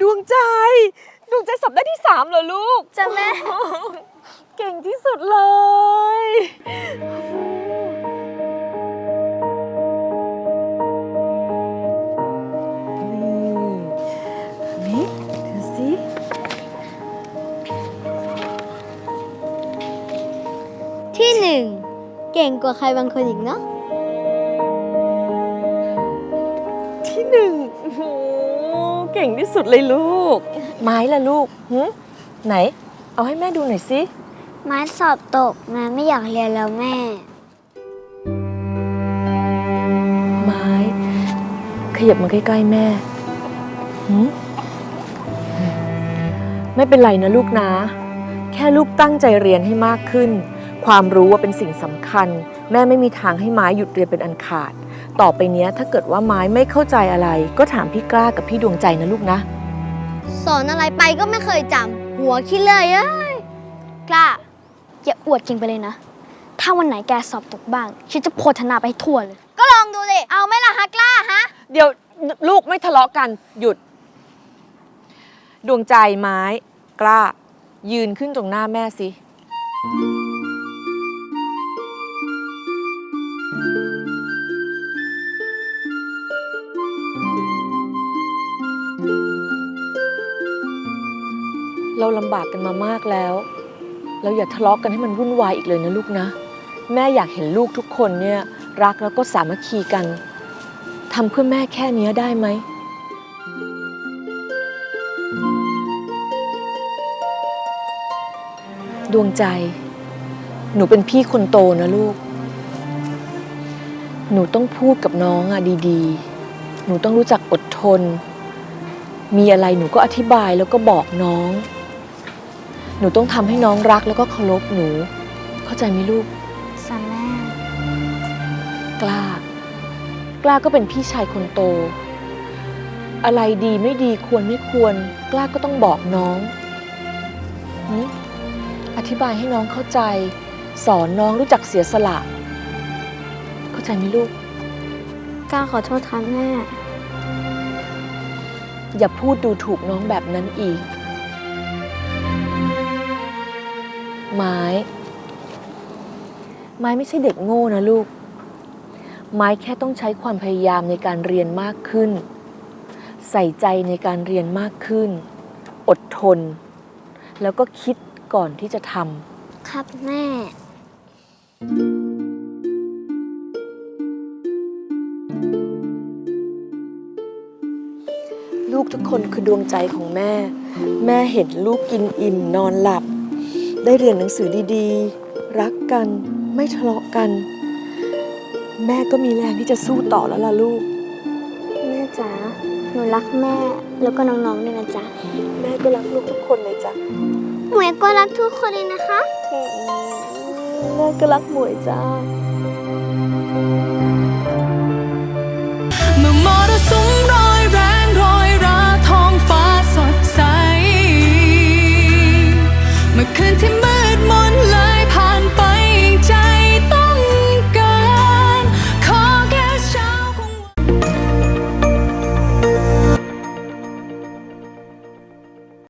ดวงใจ ดวงใจสอบได้ที่สามเหรอลูกจ้ะแม่เก่งที่สุดเลยนี่นี่ดูสิที่หนึ่งเก่งกว่าใครบางคนอีกเนาะที่หนึ่งโอ้โหเก่งที่สุดเลยลูก ไม้ละลูกหึไหน เอาให้แม่ดูหน่อยสิ ไม้สอบตกนะไม่อยากเรียนแล้วแม่ ไม้ ขยับมาใกล้ๆแม่หึไม่เป็นไรนะลูกนะ แค่ลูกตั้งใจเรียนให้มากขึ้น ความรู้ว่าเป็นสิ่งสำคัญ แม่ไม่มีทางให้ไม้หยุดเรียนเป็นอันขาด ต่อไปเนี้ยถ้าเกิดว่าไม้ไม่เข้าใจอะไร ก็ถามพี่กล้ากับพี่ดวงใจนะลูกนะ สอนอะไรไปก็ไม่เคยจำหัวคิดเลยเอ้ยกล้าอย่าอวดเก่งไปเลยนะ ถ้าวันไหนแกสอบตกบ้างฉันจะโพธนาไปให้ทั่วเลย ก็ลองดูดิเอาไหมล่ะฮะกล้าฮะ เดี๋ยวลูกไม่ทะเลาะกันหยุด ดวงใจไม้ กล้า ยืนขึ้นตรงหน้าแม่สิ เราลำบากกันมามากแล้ว เราอย่าทะเลาะกันให้มันวุ่นวายอีกเลยนะลูกนะ แม่อยากเห็นลูกทุกคนเนี่ยรักแล้วก็สามัคคีกันทำเพื่อแม่แค่นี้ได้ไหมดวงใจ หนูเป็นพี่คนโตนะลูก หนูต้องพูดกับน้องอะดีๆ หนูต้องรู้จักอดทน มีอะไรหนูก็อธิบายแล้วก็บอกน้อง หนูต้องทำให้น้องรักแล้วก็เคารพหนู เข้าใจไหมลูกสันแม่กล้า กล้าก็เป็นพี่ชายคนโต อะไรดีไม่ดีควรไม่ควร กล้าก็ต้องบอกน้องหึอธิบายให้น้องเข้าใจ สอนน้องรู้จักเสียสละ เข้าใจไหมลูก กล้าขอโทษค่ะแม่ อย่าพูดดูถูกน้องแบบนั้นอีก ไม้ ไม้ไม่ใช่เด็กโง่นะลูก ไม้แค่ต้องใช้ความพยายามในการเรียนมากขึ้น ใส่ใจในการเรียนมากขึ้น อดทน แล้วก็คิดก่อนที่จะทครับแม่ำลูกทุกคนคือดวงใจของแม่ แม่เห็นลูกกินอิ่มนอนหลับ ได้เรียนหนังสือดีๆ รักกันไม่ทะเลาะกัน แม่ก็มีแรงที่จะสู้ต่อแล้วล่ะลูก แม่จ๋าหนูรักแม่แล้วก็น้องๆด้วยนะจ๊ะแม่ก็รักลูกทุกคนเลยจ้ะหมวยก็รักทุกคนเลยนะคะ แม่ก็รักหมวยจ้า เมื่อคืนที่มืดมนและ